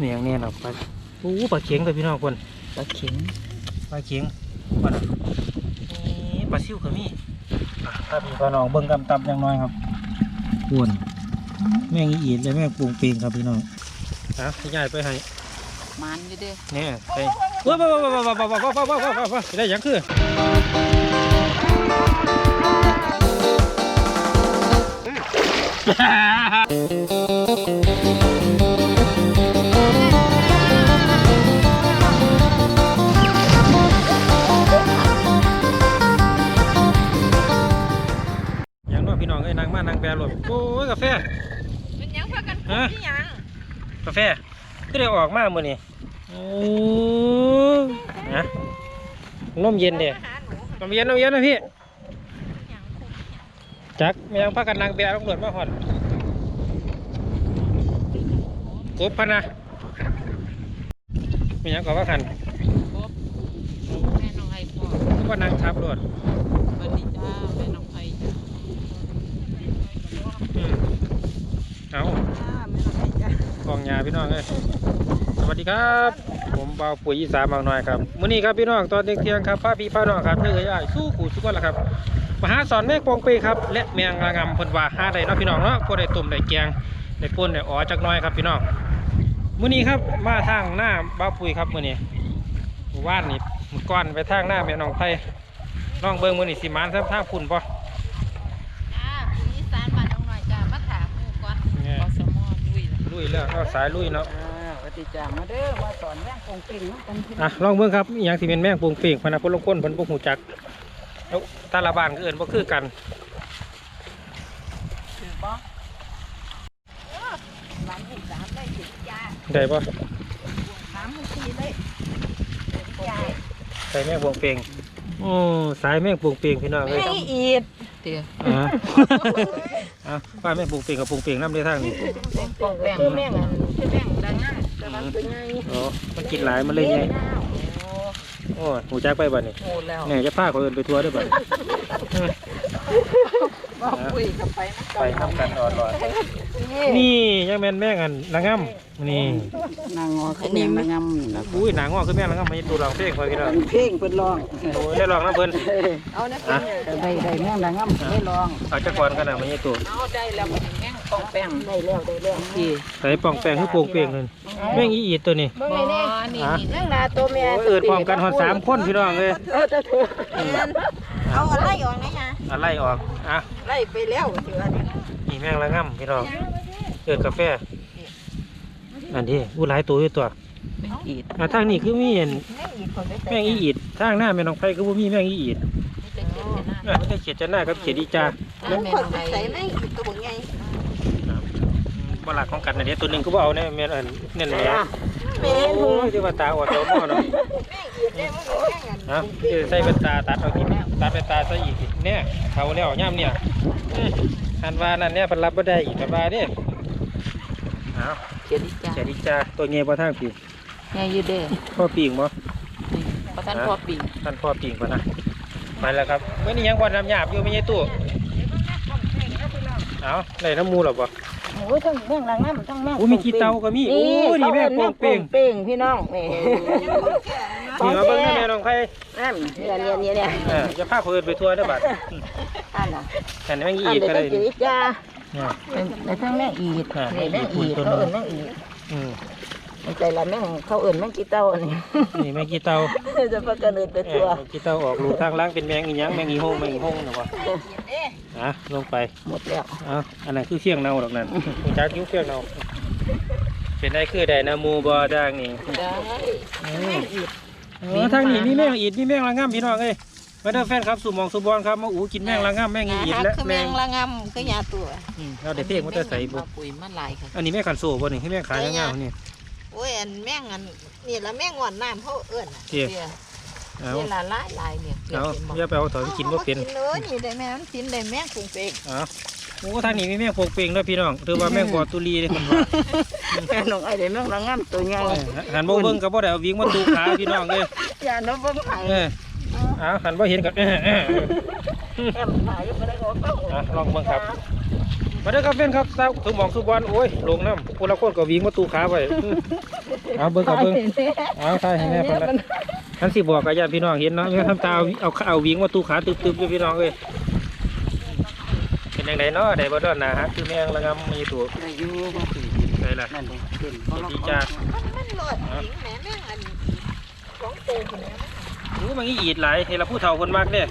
นี่อย่างนี้เนาะปลาโอ้ปลาเข็งเลยพี่น้องคนปลาเข็งปลาเข็งปลาน่ะนี่ปลาซิวก็มีอะถ้าพี่ปลาน้องเบิ่งกำตับอย่างน้อยครับอ้วนแม่งอีอีดและแม่งปรุงเปงครับพี่น้องอะพี่ใหญ่ไปให้มันอยู่เด้อเนี่ยไปว้าวว้าวว้าวว้าวว้าวว้าวว้าวว้าวว้าวว้าวได้หยังคืออย่างน้ น้องเอ้ยนางมานางแปรหลดโอ้ยกาแฟเป็นหยังพากันฮะที่หยังกาแฟก็ได้ออกมาเมื่อนี้โอ้นะนมเย็นเด้มาหาหนูนมเย็นนมเย็นนะพี่หยังคงจักไม่ยังพักกันนางแปรตำรวจมาหอดกบพันนะไม่ยังก็ว่ากันครบแม่น้องไอ้พ่อก็ว่านางทับรถสวัสดีจ้าแม่น้องไอ้จ้า อืม เอาจ้าแม่น้องไอ้จ้ากองยาพี่น้องเลยสวัสดีครับ ผมเบาปุ๋ยอีสานบางน้อยครับมื้อนี้ครับพี่น้องตอนเที่ยงๆครับพาพี่พาน้องครับเนื้อยายสู้ขู่สู้กันละครับมหาสอนแม่กองเปครับ และแมงระงำเพิ่นว่าหาได้เนาะพี่น้องเนาะพอได้ต้มได้แกงได้ป่นได้อ๋อจักหน้อยครับพี่น้องมื้อนี้ครับมาทางหน้าบ้าวปุ๋ยครับมื้อนี้หมู่บ้านนี่มื้อก่อนไปทางหน้าแม่น้องไทยน้องเบิ่งมื้อนี้สิมานทางทางพุ่นบ่จ้าผู้อีสานบ้านน้องหน่อยจ้ามาถามหมู่ก่อน แง่ อสมอ ลุยล่ะลุยแล้วเอาสายลุยเนาะอ่าสวัสดีจ้ามาเด้อมาสอนแม่งคงปิ่งกันพี่อะลองเบิ่งครับอหยังที่เป็นแมงปรุงเปีกพะนะคนลางคนเพิ่นบ่ฮู้จักแล้วแต่ละบ้านก็เอิ้นบ่คือกันถือบ่หลานผู้สามได้จิตยาได้บ่สามผู้สี่ได้ยาใส่แมงปรุงเปีกโอ้สายแมงปรุงเปีกพี่น้องเอ้ยไม่อีด เตี๋ยอ่าอะป้าแม่ปลูกเปลี่ยนกับปลูกเปลี่ยนน้ำได้ทางนี้ปองแบ่งแม่งอะคือแบ่งดังนั้นแต่ว่าเป็นไงอ๋อมันกินหลายมันเลยไงโอ้โอ้ยหูจักไปบ่นี่โหแล้วแหน่จะพาคนอื่นไปทัวร์ด้วยบ่ บอกคุยกับไปนะไปทำกันอ่อนลอยนี่ยังแม่นแม่งอันนางงำนี่นางงอคือแม่งนางงำนะอุ้ยหนางงอกคือแม่งนางงำมันตัวรองเพลงคอยพี่น้องเพลงเพิ่นร้องโอ้ยได้ลองน้ำเพิ่นเอานะเป็นได้ได้แม่งนางงำได้ร้องเอาจักก่อนกันนะมันยังตัวเอาได้แล้วแม่งปองแป้งได้แล้วได้แล้วที่ใส่ป่องแป้งคือปลูกเปลี่ยนนั่นแม่งอีอีดตัวนี้เบิ่งไงนี่ฮะแม่งนาตัวแม่โอ้ยเอิดพร้อมกันหอดสามคนพี่น้องเลยเออจะเถอะเอา อะไรออกนะฮะอะไล่ออกอะไล่ไปแล้วเถื่อนนี่แม่งละงำพี่น้องเอิดกาแฟ อันนี้อู้หลายตัวอยู่ตัวอีดอ่าทางนี้คือมีอันแม่งอีดคนไปแมงอีอีดทางหน้าแม่น้องไผ่ก็บ่มีแมงอีอีดจะเขียนหน้าอ่ามันจะเขียดจะหน้ากับเขียดอีจาแล้วคนไปใส่แม่งอีดตัวใหญ่บลักของกันนะเดี๋ยวตัวหนึงก็บ่เอาแน่แม่นอันนั่นแหละแม่งโอ้ยที่ว่าตาออดตัวหม้อเนาะอีดแม่งมันแม่งอันฮะคือใส่เป็นตาตัดเอาอีกตัดเป็นตาใส่อีก เนี่ยเขาแล้วย่ำเนี่ยอืมอันว่านั่นเนี่ยเพิ่นรับบ่ได้อีกแต่ว่าเด้เอาเขียนอีจ้าเขียดอีจาตัวเงี้ยบ่ทางปีแม่ยืดเด้พ่อปีงบ่ประท่านพ่อปิ่งท่านพ่อปีงบ่นะไปแล้วครับเมื่อนี้ยังบ่น้ำหยาบอยู่ไม่ใช่ตู้เอาได้น้ำมูหรอบ่โอ้ยทั้งแม่งนางงำทั้งแม่งโอ้มีขี้เตาก็มีโอ้ยนี่แม่งโป่งเป่งเป่งพี่น้องนี่นี่มาเบิ่งนะแม่น้องไผ่นั่นเนี่ยเนี่ยเนี่ยเนี่ยเออจะพาคนอื่นไปทัวร์ได้อบัดอันน่ะแต่แม่งอันอีดเดี๋ยวก็ต้ได้องจีนี่จ้าเนี่ยในทั้งแม่งอีดอ่านี่แม่งอีดตัวเขาหนึ่เอิ่งนแม่งอีด อืมในใจละแม่งเขาเอิ่นแม่งกีเต้าอันนี้ นี่แม่งขี้เตาจะพักกันเอินไปเอตัวอขี้เตาออกรูทางล่างเป็นแมงอีหยังแมงอีโฮงแมงอีโฮงนะวะอะลงไปหมดแล้วเอาอันนั้นคือเที่ยงเนาดอกนั่นรู้จักอยุ่เที่ยงเนาเป็นได้คือได้นะหมูบ่ด่างนี่ได้อืมเออทางนี้มีแมงอีดมีแมงละง่ำพี่น้องเอ้ยมาเด้อแฟนครับสู่หมองสู่บอลครับมาอูกินแมงละง่ำแมงอีดและคือแมแมงงละงำคือยาตัวอืมเอาได้เพ่งมันจะใส่บุ ปุ๋ยมันหลายค่ะอันนี้แม่ขันโซ่บ่นี่ให้แม่ขายง่ายๆนี่ โอ้ยอันแม่งอันนี่ละแม่งอ่อนน้ำเขาเอื้อนน่ะเที่ยเตี้ยเอาเวลาหลายหลายเนี่ยเอาอย่าไปเอาถอยกินบ่เป็นอามากินเลยนี่ได้แม่มันกินได้แม่งปรุงเปกเอาโอ้ทางนี้มีแม่โปกเป่งด้วยพี่น้องถือว่าแม่งกอตุลีเลยคนว่าแม่น้องไอ้เด็แม่งละงำตัวใหญ่เออหันบ่เบิ่งก็บ่ได้เอาวิ่งมาตูขาพี่น้องเอ้ยอย่าน้องเบิ่งไห้เออเอาหันบ่เห็นกับเออเออ แอมหายไปได้ก็ต้องอะลองเบิ่งครับ มาเด้อครับเพื่อนครับสาวสมองสุบอลโอ้ยลงน้ำคนละคนก็วิ่งมาตูขาไปอื้อเอาเบิ่งกับเบิ่งเอาใช่ให้แม่คนละท่านสิบอกกับญาติพี่น้องเห็นเนาะไม่ทำตาเอาเอาเอาวิ่งมาตูขาตึบๆอยู่พี่น้องเอ้ยเป็นยังไงเนาะได้บ่ดอนนะฮะคือแม่งระงำมีตัวอายุบ่คือได้ละนั่นเองเป็นเพราะเราดีจ้ามันมันหลอดหญิงแหม่แม่งอันของโตคนนี้โอ้มันอีดหลายเห็นละผู้เฒ่าคนมากเนี่ย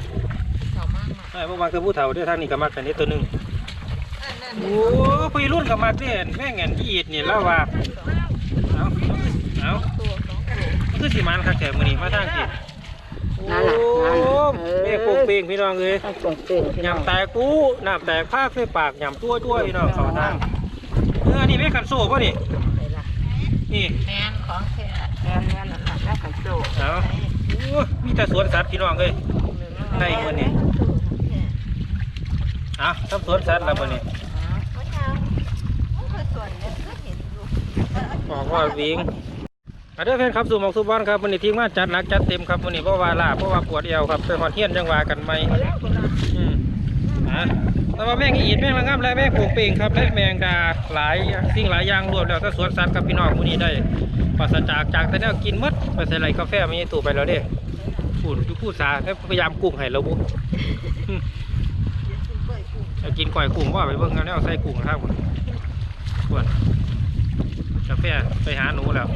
เขามากมาไอ้บ่มักแต่ผู้เฒ่าเด้อทางนี้ก็มักกันนี่ตัวหนึงอันนั้น โอ้พี่รุ่นก็มักเด้แม่งอันอีดนี่แล้วว่าเอาเอาตัวสองตัวคือสิมันคักแถมมื้อนี้มาทางสินั่นล่ะนั่นโอ้ล่ะเมฆโป่งเป่งพี่น้องเอ้ยต้องตรงเป่งพี่น้องยำแตกกูน้ำแตกภาคใส่ปากยำตัวตัวพี่น้องเขาทางเอออันนี้เมฆกันโซ่ป่ะนี่ไปละนี่แมนของแท้แม่นแม่นนั่นล่ะแล้วกันโตเอาโอ้มีแต่สวนสัตว์พี่น้องเอ้ยในมื้อนี้เอาทำสวนสัตว์แล้วมื้อนี้ เมื่อเช้ามันเคยสวนเนี่ยก็เห็นอยู่ บอกว่าวิ่งอาเด้อแฟนครับสู่หมองสู่บ้านครับวันนี้ทีมงานจัดหนักจัดเต็มครับวันนี้เพราะว่าลาเพราะว่าปวดเอวครับไปหอดเฮี้ยนจังหวะกันไหมอืมอะแต่ว่าแม่งอีดแม่งระงับและแม่งโป่งเป่งครับและแมงดาหลายสิ่งหลายอย่างรวมแล้วถ้าสวนสัตว์กับพี่น้องมื้อนี้ได้ปราศจากจากแต่แนวกินมดไปใส่ไรกาแฟมีตู้ไปแล้วเด้พูดอยู่พูดสาแล้วพยายามกุ้งให้เราบุจะกินก่อยกุ้งว่าไปเบิ่งกันแล้วใส่กุ้งครับผมส่วน กาแฟไปหาหนูแล้ว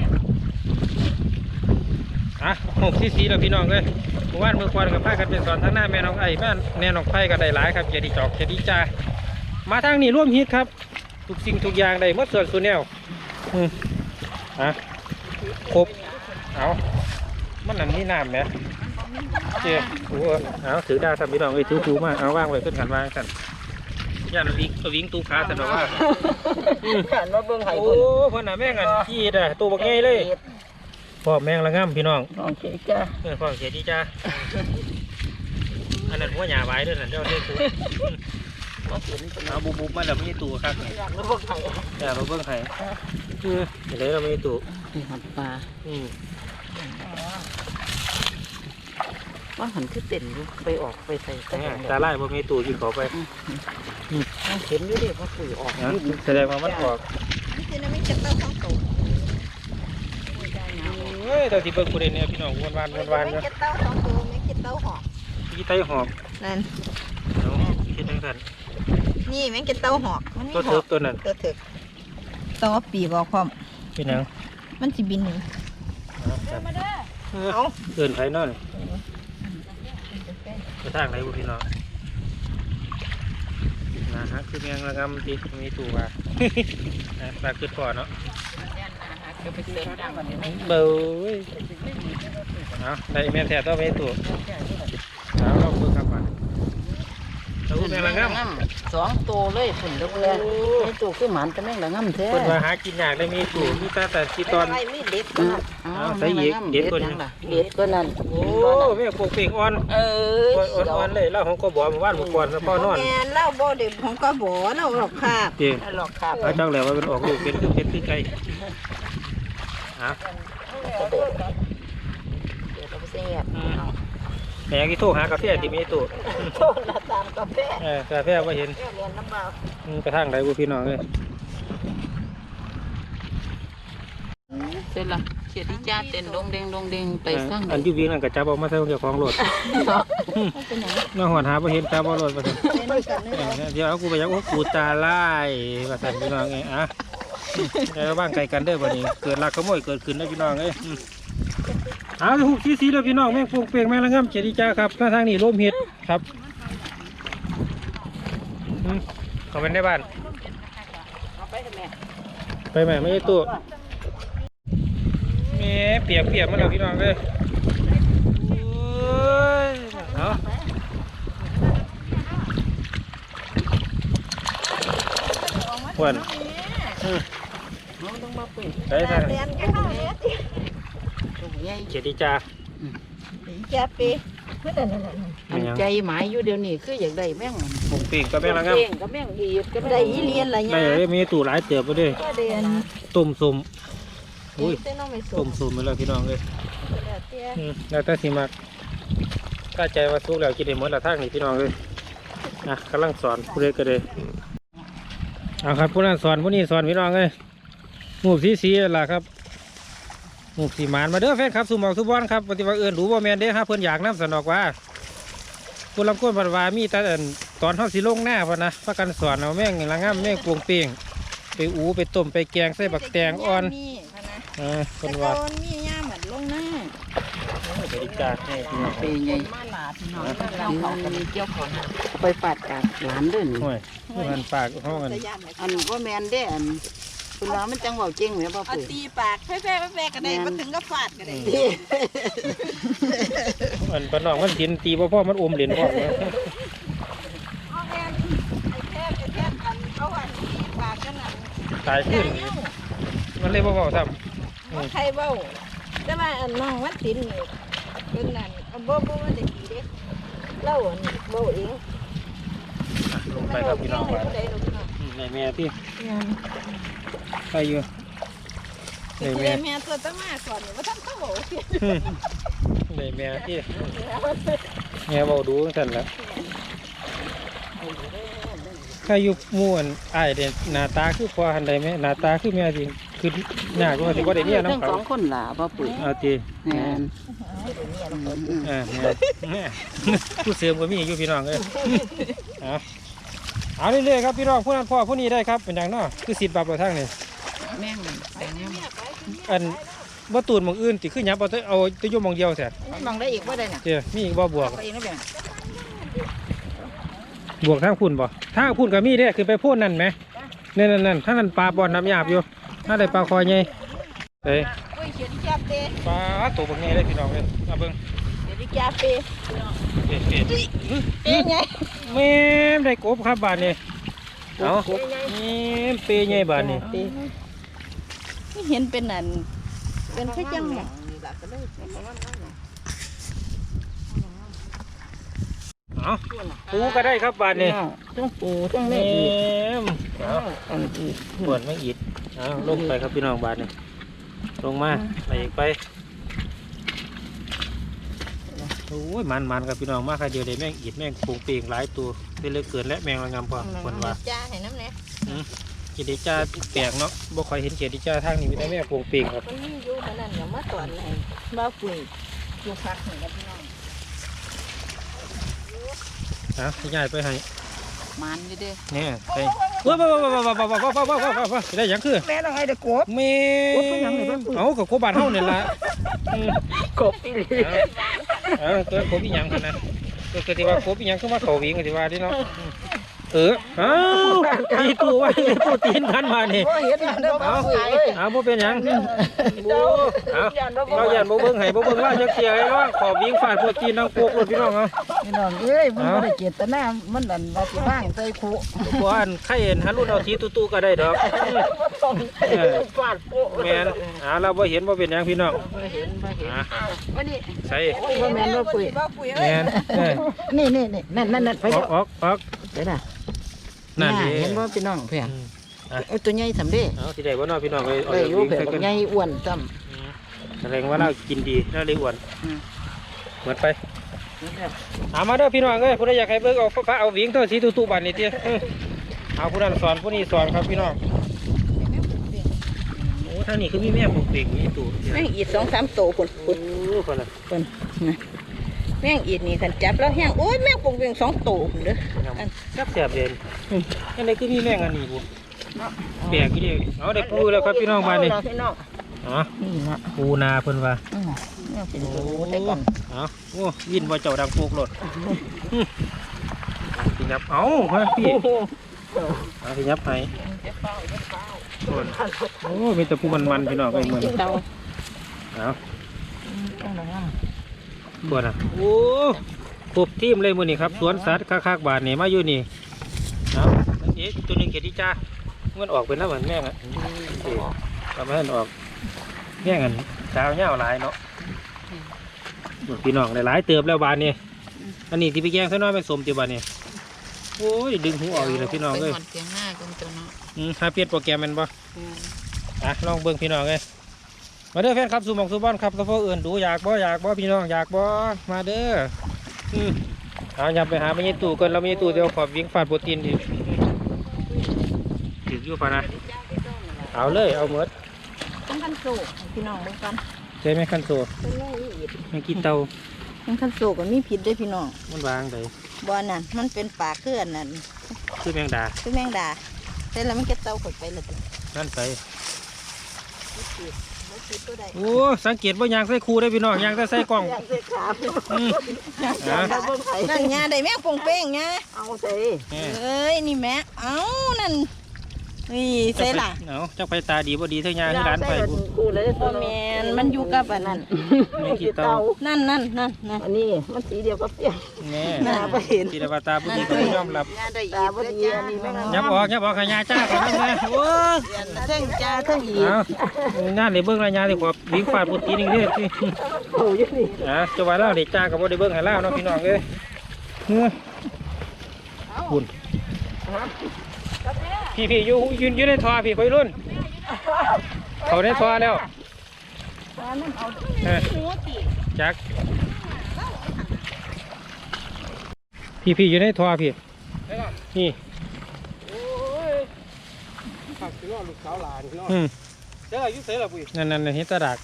อะหกซีซีแล้วพี่น้องเลยเมื่อวานเมือก่อนกับพากันเป็นสอนทั้งหน้าแม่น้องไอ้แม่แม่น้องไผ่ก็ได้หลายครับเจดีจอกเจดีจ้ามาทางนี้ร่วมฮิตครับทุกสิ่งทุกอย่างได้หมดส่วนส่วนแนวอืมอะครบเอามันนั่นนี่น้ำไหมเจ้โอ้เอาถือดาทำพี่น้องเอ้ยถือถูมาเอาว่างไว้ขึ้นกันว่างกัน ย่านวิ่งวิ่งตูขาแต่ว่าอืมหันมาเบิ่งให้โอ้เพิ่นเพิ่นน่ะแม่งอันขี้อะตัวบักใหญ่เลยพ่อแมงละง่ำพี่น้องน้องเขจ้าเออฟังเสียดีจ้าอันนั้นหัวหยาไว้ด้วยนั่นเจ้าเด็กกูบ่เห็นเพิ่นเอาบุบบุบมาแล้วไม่ใช่ตัวครับอยากรู้เบิ่งให้แต่เราเบิ่งให้เออเดี๋ยวเราไม่ใช่ตัวนี่หันปลาอืม ว่าหันคือเต้นอยู่ไปออกไปใส่ตะเนี่ยแกรงตาไล่บ่มีตัวกินเขาไปน้องเห็นอยู่เด้ว่าคือออกนะแสดงว่ามันออกนี่คือน้ำมันจะเต้าของโตเฮ้ยตอนที่เบิ่งกูเด่นเนี่ยพี่น้องวนวานวนวานไม่เนาะจะเต้าของโตไม่จะเต้าหอกพี่ไต้หอบนั่นเนาะคิดจังซั่นนี่แม่งจะเต้าหอกมันมีตัวหเถิอกกตัวนั้นตัวถึกตัวปีกออกพร้อมเป็นหยังมันสิบินหนึ่งเอาครับเออเอาเดินไผเนาะนี่ ไปทางไหนบุพี่น้องนะฮะคือแมงระงำที่มีตัวว่านะปลาขึ้นก่อนเนาะจะไปเต้นดังกันนี่เบยเอาได้แม่นแท้ต้องไม่ตัวเอาลองดูค รับว่าเอาแม่งละง่ำสองตัวเลยฝุ่นแล้วแล้ในตัวคือหมันแต่แม่งละง่ำแท้คนว่าหากินยากได้มีตัวมีตาแต่ที่ตอนไม่มีเด็ดอืก็มนะอ้าเอาวใส่อีกเด็ดตัวนี้เด็ดก็นั่นโอ้แม่ปลูกเป่งอ่อนเอ้ยอ่อนอ่อนเลยแล้วของก็บอกมาว่านบุกอนแล้วพ่อนอนแม่นเล่าบ่เด็ดผมก็บ่เล่าหรอกค่ะเจียหลอกครับเอาจังแล้วว่าเป็นออกลูกเป็นคือเป็นคือไก่ฮะ เด็ดเดี๋ยวเราไปเสียบ แม่กี่โทรหากาแฟที่มีตัวโทษละตามกาแฟเออกาแฟว่าเห็นเรียนลำบากอืมไปทางไหนบุพี่น้องเลยเสร็จละเขียดที่จ้าเต้นดงเดงดงเดงไปสร้างอันอยูวิ่งนั่นก็จับเออกมาใส่ของเจ้าของรถเป็นหยังเมื่อหอนหาบ่เห็นจับเอารถมาสั่นเป็นกันเนาะเออเดี๋ยวเอากูไปยักโอ้กูตาลายมาสั่นพี่น้องไงอะแล้วบ้างไก่กันเด้อบัดนี้ เกิดลักขโมยเกิดขึ้นนะพี่น้องเอ้ยอืม เอาหุบซีซีแล้วพี่น้องแม่งปวงเปียงแม่งละง่ำเจดีจ้าครับหน้าทางนี้ร่มเห็ดครับอืมเข้าไปในบ้านเอาไปเถอะแม่ไปใหม่ไม่ใช่ตัวแหม่เปียกเปียกมาแล้วพี่น้องเลยโอ้ยเอาหวนน้องต้องมาเปิดไปทาง เรียนกันเด้อติตัว ใหญ่เจดีจ้าแจ๊ปีเพื่อนนั่นน่ะอันใจหมายอยู่เดี๋ยวนี้คืออยากได้แม่งผมเปียกก็แม่งละงัเก่งกับแม่งดีดก็ได้อีเรียนละได้ยะเลยมีตู่หลายเติบไปด้วยก็เรียนต้มส้มอุ้ยเต้นน้องไม่สต้มมส้มไปแล้วพี่น้องเลยแล้วเตี้ยอืมแล้วแต่สิมักถ้าใจว่าสุกแล้วกินได้หมดละทางนี่พี่น้องเลยนะกำลังสอนผู้เด็กก็เลยเอาครับผู้นั้นสอนผู้นี้สอนพี่น้องเลยหมูสีสีล่ะครับ หมูสีหมานมาเด้อแฟนครับสุหมอกสุบอนครับปฏิวัติเอื่นรู้บ่แมนเด้อครับเพิ่นอยากน้ำสนอกว่าผู้ลำก้นบัดว่ามีแต่อันตอนเท่าสีลงหน้าพอนะพระกันสอนเอาแม่งละง่ามแม่งปวงเปียงไปอูไปต้มไปแกงใส่บักแตงอ่อนมีพะนะเออแต่เพิ่นก่ว่าอนมีย่าเหมือนลงหน้าบริจาคให้พี่น้องปีใหญ่มาหลาพี่น้องเราเขากันเกี่ยวของไปปาดกากหลานเด้วยนี่ห่วยมันปากห้องกันจะย่านไหมอันว่าแมนได้อัน คุณน้ามันจังเว่าจริงไหมพ่อเอาปุ๋ยตีปากแพ้แพ้แพ้ก็ได้มาถึงก็ฟาดก็ได้มันปนน้องมันกินตีบ่พ่อมันอมเหรียญพ่อเอาแอนไอ้แพ้ไอ้แพ้อันเขาอันตีปากกันน่ะตายขึ้นมันเลยบ่เว้าซ้มันใครเบ้าแต่ว่าอันน้องวัดสินนี่เป็นนั่นเอาบ่บ่ว่าจะกี่เด้เล่าอันเบ้าเองำลงไปครับพี่น้องไปไปผู้ใดดอกพี่น้องในแม่ที่ ยังไปอยู่ในสิแม่ได้แม่ตัวตะมาสอนนี่ว่าทำเขาบอกเสียในแม่ที่แม่เบาดูสั่นละถ้าอยู่หมู่อันอ้ายเด่นหน้าตาคือพอหันใดไหมหน้าตาคือแม่จริงคือหน้าก็ว่าสิบ่ได้เมียทั้งน้ำเขาสองคนล่ะพ่อปุ๋ยเอาตีแม่นเออแม่แม่ผู้เสริมก็มีอยู่พี่น้องเอ้ยเอา เอาเรื่อยๆครับพี่น้องผู้นั้นพ่อผู้นี้ได้ครับเป็นอย่างเน้อคือสิบบาทต่อทั้งนี่แม่งแต่งงานอันบ่ตูนหมองอื่นติคือหยับเอาแต่เอาแตัวยมหมองเดียวแท้มองได้อีกว่าได้น่ะเจ้ามีอีกบ่บวกไปเองนะเบียบวกทางพุ่นบ่ทางพุ่นก็มีเด้คือไปพุ่นนั่นไหมนั่นนั่นนั่นถ้านั่นปลาบ่อนน้ำหยาบอยู่ถ้าได้ปลาคอยใหญ่เอ้ยโอ้ยเขียนจับเด้ปลาตัวบักใหญ่เลยพี่น้องเอ้ยมาเบิ่งเดี๋ ยวจับเด้เด็ดเด็ดเป็นไงแม่มได้กบครับบาดนี้เอาแม่มเปย์ใหญ่บาดนี้ไม่เห็นเป็นอันเป็นแค่จังหวะเอาปูก็ได้ครับบาดนี้ต้องปูต้องแม่แม่อีกมเอาอันอีกปวดไม่อิดเอาลงไปครับพี่น้องบาดนี้ลงมาไปอีกไปโอ้ยมันมันครับพี่น้องมากครับเดียวเลยแม่งอิดแม่งโป่งเปียงหลายตัวได้เลยเกินและแมงระงำพอคนว่าจ้าให้น้ำเนี่ยเกียรติจ้าแปลกเนาะบ่ค่อยเห็นเกียรติจ้าทางนี้มีแต่แม่โป่งเปียงครับมันมีอยู่มันนั่นอย่ามาสอนให้บ้าปุ๋ยอยู่พักหนึ่งกับพี่น้องนะย้ายไปให้มันอยู่เด้เนี่ยไปว้าวว้าวว้าวว้าวว้าวว้าวว้าวว้าวว้าวว้าวได้หยังคือแม่ต้องให้เด็กกบแม่โอ้ยเป็นหยังนี่เพิ่นพูดเอากับโคบานเฮาเนี่ยล่ะอืมกบอีหลี เออตัวโคบอีหยังกันนะตัวก็ที่ว่าโคบอีหยังขึ้นมาเขาวิ่งก็ที่ว่าที่เนาะเออเอ้าตีตัวไว้ตัวตีนพันมานี่โอ้ยเห็นมันเด้อบ้าปุ๋ยเลยเอาบ่เป็นหยังโอ้เอาเราอย่าบ่เบิ่งให้บ่เบิ่งว่าจักเสียให้ร้องขอวิ่งฟาดพวกจีนน้องโปกรถพี่น้องเอา พี่น้องเอ้ยมันบ่ได้เจตนามันดันว่าสิบ้างใจคุบ่อันใครเห็นหารุ่นเอาทีตู้ๆก็ได้ดอก เออ ฟาดโป๊ะแม่นอ่าเราบ่เห็นบ่เป็นหยังพี่น้องไม่เห็นไม่เห็นอะวันนี้ใส่บ่แม่นบ่ปุ๋ยแม่นเออนี่นี่นี่นั่นนั่นนั่นไปอเด้ออกออกออกเดี๋ยวน่ะนั่นดิเห็นบ่พี่น้องเพื่อนอืมเอ้ยตัวใหญ่สำเร็จเอาสิได้บ่เนาะพี่น้องเอ้ยเอาได้เดี๋ยวอยู่วิ่งเพื่อนใส่กันใหญ่อ้วนซ้อืมแสดงว่าเรากินดีเราเลยอ้วนเหมือนไป เอามาเด้อพี่น้องเอ้ยผู้ใดอยากให้เบิ่งเอาพระเอาวิ่งเท่าสีตุตุบันนี่เตี้ยเออเอาผู้นั้นสอนผู้นี้สอนครับพี่น้องโอ้ทางนี้คือมีแม่ปลูกเปกมีตู่เตี้ยแม่งอีดสองสามโตคนโอ้คนละแม่งอีดนี่ขันจับแล้วแห้งโอ้ยแม่งปงเวียงสองโตคนเด้อครับแซ่บเด่นอันนี้คือมีแม่งอันนี้บุแปลกอีเดียวเอาได้ปูแล้วครับพี่น้องบ้านนี้พี่น้องอ๋อนี่นะปูนาเพิ่นว่า อืมเนี่ยเป็นตัวได้ก่อนเอาโอ้ยินว่าเจ้าดังโปกรถพี่ยับเอาฮะพี่เอาพี่ยับให้คนโอ้มีแต่ผู้มันมันๆพี่น้องไอ้เหมือนเตาเอาต้องระวังบวนะโอ้ครบทีมเลยมื้อนี้ครับสวนสัตว์คักๆบาทนี่มาอยู่นี่เอาเอ๊ะตัวหนึงเกติจ้ามันออกเป็นน้ำเหมือนแม่งอะนี่ทำให้มันออกแม่งอันสาวเหี่ยวหลายเนาะ พี่น้องหลายๆเติบแล้วบานนี่อันนี้ที่ไปแกงซะน้อยเป็นสมติบานนี่โอ้ยดึงหูออกอีกแล้วพี่น้องไปเอ้ยหอดเตียงหน้ากันตัวเนาะอืมหาเปลี่ยนโปรแกรมแมันบ่อะลองเบิ่งพี่น้องเอ้ยมาเด้อแฟนครับสู่หมองสู่บ้านครับแล้วพวกอื่นดูอยากบ่อยากบ่พี่น้องอยากบ่มาเด้ออืมเอาอย่าไปหาไม่ยตู่กันเราไม่ยตู่เดี๋ยวขอบวิ่งฟาดโปรตีนอีกอืมอยู่ปะนะเอาเลยเอาหมดต้องกันสูกพี่น้องเบิ่งกัน ใช่ไหมคันโซเป็นไงอีกไม่กินเตามันกันสูกก็มีผิดเด้อพี่น้องมันวางเลยบ่อนั่นมันเป็นปลาเคลื่อนนั่นคือแมงดาคือแมงดาแต่แล้วมันก็เต้าขดไปและตินั่นไปบ่ผิดบ่ผิดตัวใดโอ้สังเกตว่ายางใส่คูได้พี่น้องยางแต่ใส่กล่องอยากได้ขาอืมอะนั่นไงได้แม่ปงเป้งไงเอาใส่แหม่เอ้ยนี่แม่เอ้านั่น นี่เซ่ล่ะเอาเจ้าไปตาดีบ่ดีเท่ายางที่ร้านไปบุกูเลยบ่แม่นมันอยู่กับอันนั้นไม่กินเตานั่นนั่นนั่นนั่นอันนี้มันสีเดียวกับเปี้ยแน่น่าบ่เห็นทีละว่าตาบ่ดีก็ไม่ยอมรับตาบ่ดีอันนี้แม่งยับออกยับออกขยาจ้าก่อนนั่นเลยโอ้ยเทั้งจ้าเทั้งอีกเอางานเลยเบิ่งรายงานดีกว่าวิ่งฟาดปุตีนึงเด้อโอ้ยนี่อะจะว่าเล่าเด็กจ้ากับบ่ได้เบิ่งให้เล่าเนาะพี่น้องเอ้ยเฮ้ยบุญ พี่พี่อยู่ยืนอยู่ในท่อพี่ไปรุ่น เขาในท่อแล้วเออจักพี่พี่อยู่ในท่อพี่นี่ผักสิว่าลูกสาวหลานพี่น้องอืมเจ้าอายุเท่าไหร่ปุ้ยนั่นนั่นเฮ็ดตาดาก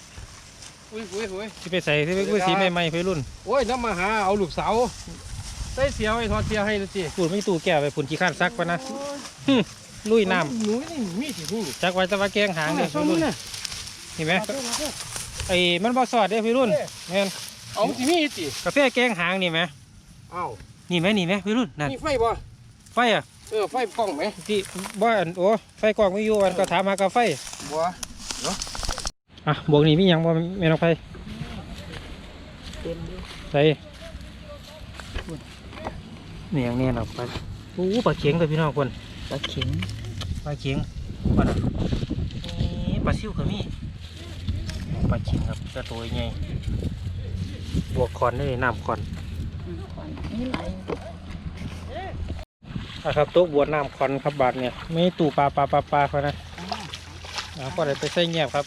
อุ้ยอุ้ยอุ้ยที่ไปใส่ที่ไปกุ้ยสีใหม่ๆไปรุ่นโอ้ยน้ำมาหาเอาลูกสาวใส่เสียวไอ้ทอดเสียวให้ละสิปุ่นไม่ตู้แก้วไปปุ่นขี้ข้านซักปะนะหึ ลุยน้หนูนี่มีสินี่ำจักไว้แตะว่าแกงหางเด้อส่ไปงรุ่นนะเห็นไหมไอ้มันบ่สอดเด้อพี่รุ่นแม่นเอาสิมีสิกาแฟแกงหางนี่ไหมเอ้านี่ไหมนี่ไหมพี่รุ่นนั่นมีไฟบ่ไฟอะเออไฟกล้องไหมที่บ้านโอ้ไฟกล่องไม่อยู่วันก็ถามหากาไฟบัวอะบวกนี่มีหยังบ่แม่น้องไฟใส่นี่หยังเนี่ยเนาะไปโอ้ปลาเข็งเลยพี่น้องคน ปลาเข็งปลาเข็งปลาน่ะนี่ปลาซิวก็มีปลาเข็งครับกระตัวใหญ่บวกคอนได้น้ำคอนนี่ไหลอะครับโต๊ะบวชน้ำคอนครับบาทเนี่ยไม่ตู่ปลาปลาปลาปลาเขานะอ่าพอได้ไปใส่เงียบครับ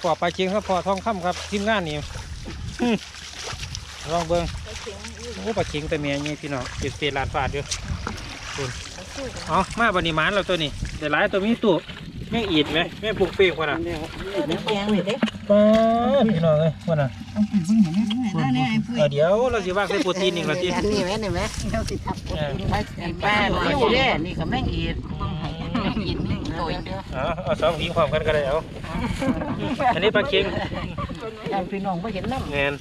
พอปลาเข็งครับพอทองคำครับทีมงานนี่อืมลองเบิ้งปลาเข็งอยู่โอ้ปลาเข็งแต่เมียนี่พี่น้องเป็นเศษลานฟาดอยู่ปลาสู้กัน เอ๋อมาบันนี้หมานเราตัวนี้แต่หลายตัวมีตู้แม่งอีดไหมแม่งปุกเปียกกว่าน่ะปลาแกงเลยเด้ปลาพี่น้องเอ้ยว่าน่ะเอาไปเบิ่งเห็นไหมได้ไอ้ปุ้ยเออเดี๋ยวเราสิว่าใส่โปรตีนอีกและทีอันนี้แม่นี่แม่เราสิทับเออป้าอยู่เด้นี่ก็แม่งอีดอีดนี่ตัวเดียวเอาเอาสองหวีความกันก็ได้เอาอันนี้ปลาเค็งอย่างพี่น้องบ่เห็นน้ำแงน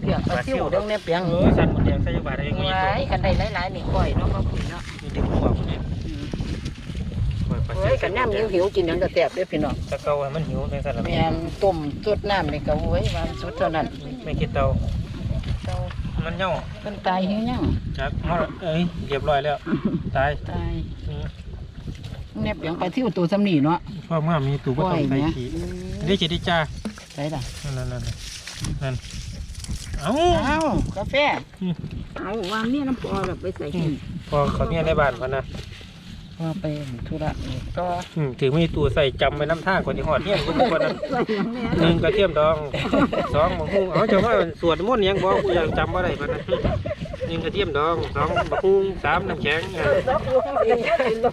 เปียกปลาซิวเด้งเนี่ยเปียงเออสันหมดแดงใส่ยาบาทเองไม่ไว้ได้กันได้หลายๆนี่ก้อยเนาะก็คุยเนาะ มีดึงหัวพวกนี้ปล่อยปลา เฮ้ยกันน้ำหิวหิวกินหยังก็แซ่บเด้อพี่น้องตะเกาให้มันหิวในสันละแม่นต้มสดน้ำนี่ก็โอ้ยมันสุดเท่านั้นไม่คิดเตาเจ้ามันเน่าเพิ่นตายหิวยังจักเอาละเอ้ยเรียบร้อยแล้วตายตายอืมเนี่ยเปียงปลาซิวตัวสำนีเนาะพ่อเมื่อมีตู่บ่ต้องใส่ขี้ได้เจดีจ้าใส่ล่ะนั่นนั่นนั่นนั่นเอ้าอ้าวกาแฟอืมเอาวางเนี่ยน้ำปอแบบไปใส่กินพอเขาเนี่ยในบ้านพะนะ ว่าไปธุระนี่ก็อืมถือมีตัวใส่จำไว้น้ำท่างก่อนที่หอดเนี่ยกูบอกว่านั้นหนึ่งกระเทียมดองสองมะฮุ่งเอาจะว่าสวดมนต์ยังบอกกูอยากจำว่าได้พะนะหนึ่งกระเทียมดองสองมะฮุ่งสามน้ำแข็งอะ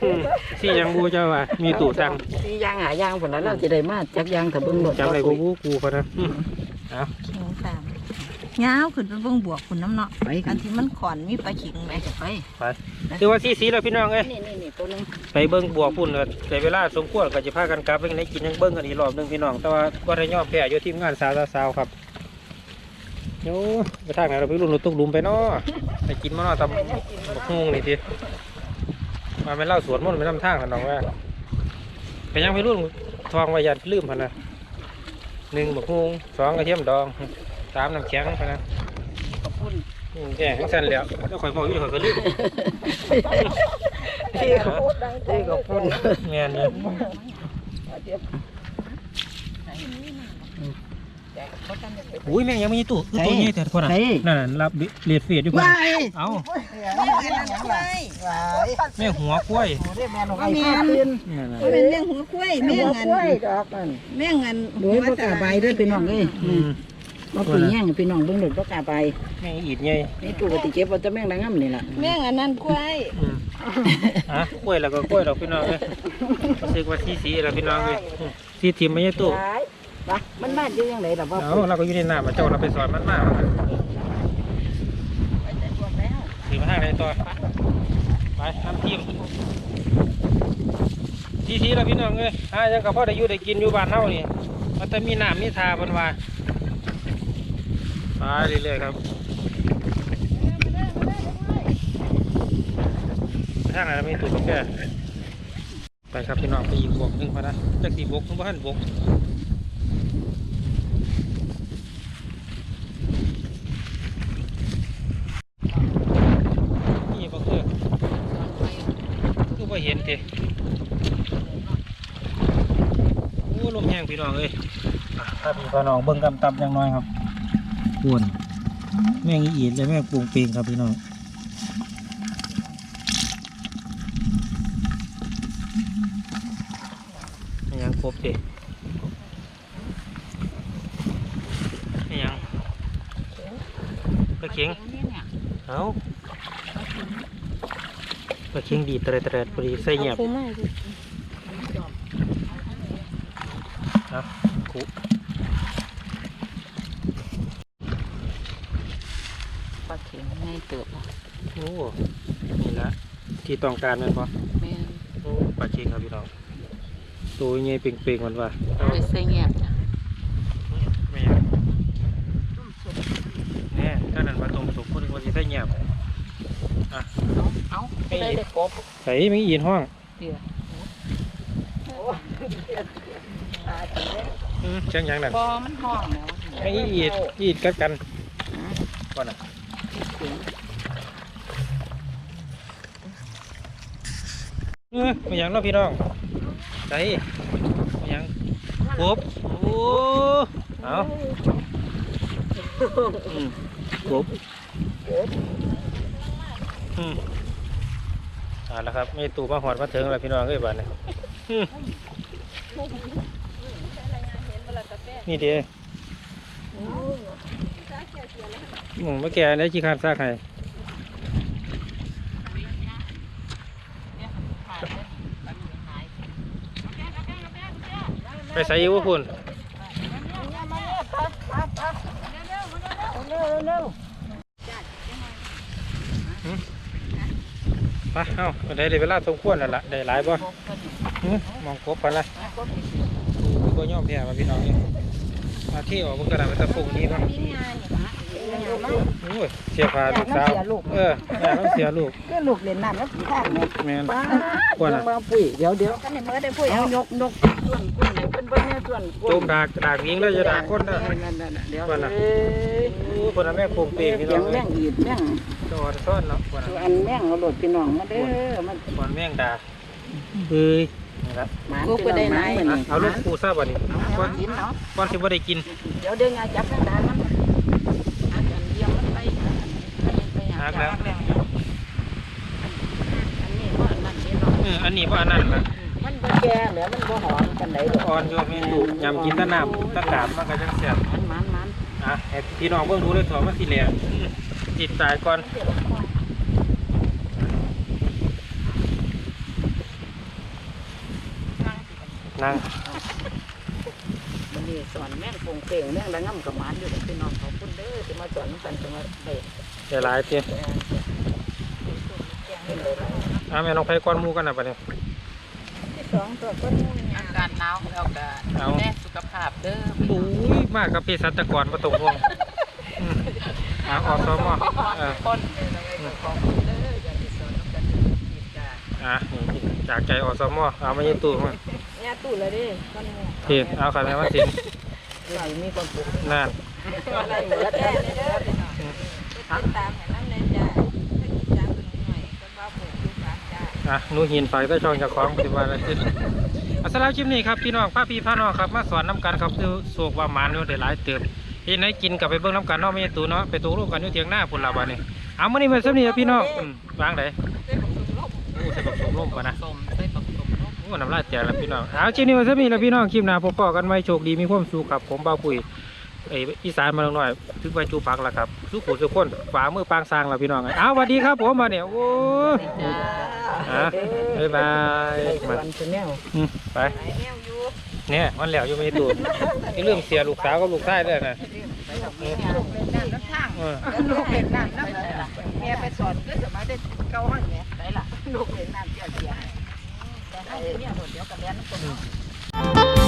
อืมสี่ยังบูเจ้าว่ามีตู่สั่งสียางหายางผลนั้นเราจะได้มาจากยางถ้าเบิ่งรถจำอะไรกูบูกูพะนะอืมเอาเข็งสาม ยาวขึ้นไปเบิ่งบวกคุณน้ำเนาะไปอันที่มันขอนมีปลาเข็งไหมไปไปคือว่าสีสีแล้วพี่น้องเอ้ยนี่นี่นี่ตัวนึงไปเบิ้งบวกพุ่นเลยแต่เวลาสมควรก็จะพากันกลับไปในกินยังเบิ้งกันอีกรอบหนึงพี่น้องแต่ว่าก็ได้ยอมแพ้อยู่ทีมงานสาวสาวๆครับโย่ไปทางไหนเราไปรุ่นรถตุกหลุมไปเนาะไปกินมาเนาะตำบักฮุงนี่ทีมาไม่เล่าสวนมนต์ไปนำทางกันน้องว่าไปยังไปรุ่นทองวายันลืมพันนะหนึ่งบักฮุงสองกระเทียมดอง สามน้ำแข็งพันนะขอบคุณอืมแก่ทั้งสั้นแล้วแล้วข่อยบอกอยู่ข่อยก็ลืมที่ขอบคุณที่ขอบคุณแม่นเนี่ยอุ้ยแม่งยังมีตู้คือตัวนี้แต่คนอะนั่นน่ะรับเลียดเฟียดอยู่คนเอาไม่เป็นอะไรแม่งหัวกล้วยแม่นว่าแม่นนั่นน่ะว่าเป็นเรื่องหัวกล้วยแม่งอันดอกนั่นแม่งอันโดยภาษาใบด้วยพี่น้องเอ้ยอื มมาปุ๋ยแย่งให้พี่น้องเบิ่งดดบ่กล้าไปแม่งอีดไงนี่ตู้ก็สิเก็บเอาแต่แมงระงำนี่ล่ะแม่งอันนั้นกล้วยอืมอะกล้วยแล้วก็กล้วยดอกพี่น้องเลยซื้อว่าสีสีแล้วพี่น้องเลยอืมสีทิมไม่ใช่ตู้หลายปะมันมาอยู่จังไดล่ะว่าเอาเราก็อยู่ในน้ำมาเจ้าเราไปสอนมันมากถือมาทางไหนต่อไปน้ำทิมสีสีแล้วพี่น้องเลยอะยังกับพ่อได้อยู่ได้กินอยู่บ้านเฮานี่มันจะมีน้ำมีทาเพิ่นว่า ไปเรื่อยๆครับทางไหนมีตู้กาแฟไปครับพี่น้องไปอีกบวกหนึงพอนะจากสี่บวกถึงบ้านบวกนี่บ่คือคือบ่เห็นติโอ้ลมแห้งพี่น้องเอ้ยถ้าพี่พี่น้องเบิ่งกำตับย่างน้อยครับ ควรแม่งอีอีดและแม่งปรุงเปงครับพี่น้องไม่ยังครบติไม่ยังกระเข็งเอาปลาเค็งดีดเตรดเตรดพอดีใส่เงียบเอาคุ ปลาเข็งง่ายเติบอะ โอ้นี่ละที่ต้องการแมันปะแม่นโอ้ปลาเค็งครับพี่น้องตัวใหญ่เป่งๆมันว่าเอาไปใส่แงบจ้ะไม่ยังแน่ถ้านั้นมาตรงสุกคนนึงว่าสิใส่เงียบเอาเอาได้ได้กบใส่ไม่อีนห้องเดี๋ยวอืมเชียงหยังนั่นพอมันห้องแล้วไม่อีดอีดกัดกันก่อนน่ะ เออไม่หยังเนาะพี่น้องใจไม่หยังกบโอ้เอาอืมกบอืมเอาละครับมีตู่มาหอดมาถึงแล้วพี่น้องเอ้ยบ้านนี้อืมนี่เดีอืมเมื่อกี้ได้ขี้คานซากให้ ไปใส่อยู่คุณไปเอ้าได้เลยเวลาสมควรแล้วล่ะได้หลายบ่หึมองครบไปละดูบ่ยอมแพ้มาพี่น้องนี่มาเที่ยวมันกระดาษมันตะปุ่งนี้เนาะโอ้ยเสียพาลูกสาวเออแม่ต้องเสียลูกก็ลูกเล่นน้ำแล้วผีทางเนี่ยแม่นป้าควรจัอะงมาปุ๋ยเดี๋ยวเดี๋ยวกันในเมื่อได้พูดเอาเอายกยกส่วนกุ้งไหน เป็นเบิ้ลเนี่ยส่วนกุ้โจงมดากดากยิงแล้วจะดากคนเด้อนั่นๆๆเดี๋ยวว่าน่ะเอ้ยโอ้คนน่ะแม่ปลูกเปเสีงพี่น้ยองงแม่เอ้ยงอีดแม่งจอดซ่อนเนาะคนตัน่ะวอันแม่งเอาโหลดพี่น้องมาเด้อมันคนแม่งด่าเฮ้ยนี่ละหมาพี่น้องหมาเหมือนอะนี่เอาลูกปูซะบัดนี้เอาก่อนกินเนาะก่อนสิบ่ได้กิน เดี๋ยวเดินงานจับทางด้านมันอาจารย์เยี่ยมมันไปไปหาจับแล้วอันนี้ว่าอันนั้นนี่เนาะเอออันนี้บ่อันนั้นล่ะมันบ่ แก่แล้วมันบ่หอมกันไหนดอกอ่อนอยู่มีลูกยำกินแตะน้ำแตะกาบมันก็จังแซ่บมันมันมันอะให้พี่น้องเบิ่งดูเลยถั่วมันสิเหลวจิตตายก่อนนั่งมันนี่สอนแม่งโปงเป่งแม่งระง่ำกับหมานอยู่กับพี่น้องขอบคุณเด้อที่มาสอนน้ำกันจังว่าเด็กเดี๋ยวหลายเตี้ยอะแม่น้องไปก่อนหมูกันนะปะเนี่ย สองตัวก็นู่นอากาศหนาวแล้วก็เอาแม่สุขภาพเด้อโอ้ยมากกับเภสัชกรประตงวงอืมอะออกซอมอเออคนขอบคุณเด้ออย่าที่สอนน้ำกันจิตกาอะนี่จากใจออกซอมอเอามาเย็นตู้มาเนี่ยตู้เลยดิก็นู่นพี่เอาขันแม่มาสินอยู่ดีมีความสุขนั่นอะไรเหมือนแก่เลยเด้อพี่น้องติดตาม อะนูหินฝากใต้ช่องจากของสิบวันละสิอัสลามคลิปนี้ครับพี่น้องป้าพี่พาน้องครับมาสอนน้ำกันครับคือโศกว่าหมานอยู่ได้หลายเติบเฮ็ดให้กินกับไปเบิ่งน้ำกันนาะไม่ตูเนาะไปตูรูปกันอยู่เถียงหน้าพุ่นละบานี้เอามื้อนี้มาซ้ํนี่ครับพี่น้องวางไดโอ้ใส่บักสมลมปะนะสมใส่ปักสมเนะโอ้น้ำลายแตกแล้วพี่น้องเอาคลิปนี้มาซ้ํนี่แล้วพี่น้องคลิปหน้าพบกันไว้โชคดีมีความสุขครับผมบ่าวปุ๋ย ไอ้อีสานมาหน่อยถึงไปจูพักแล้วครับสู้ขู่สู้คนฝามือปางซางแล้วพี่น้องอ้าวสวัสดีครับผมมาเนี่ยโอ้ยจ้าอะบ๊ายบายไอ้สมาวนคือแนวอืมไปไหนแนวอยู่เนี่ยมันแล้วอยู่ไม่ตูดนี่เรื่องเสียลูกสาวกับลูกชายด้วยนะลูกเล่นน้ำน้ำทางเออลูกเล่นน้ำน้ำเลยล่ะแม่ไปสอนก็สมัยได้เก่าหันแม่ได้ล่ะลูกเล่นน้ำเสียเสียแต่ให้เนี่ยเดี๋ยวกับแม่น้ำคน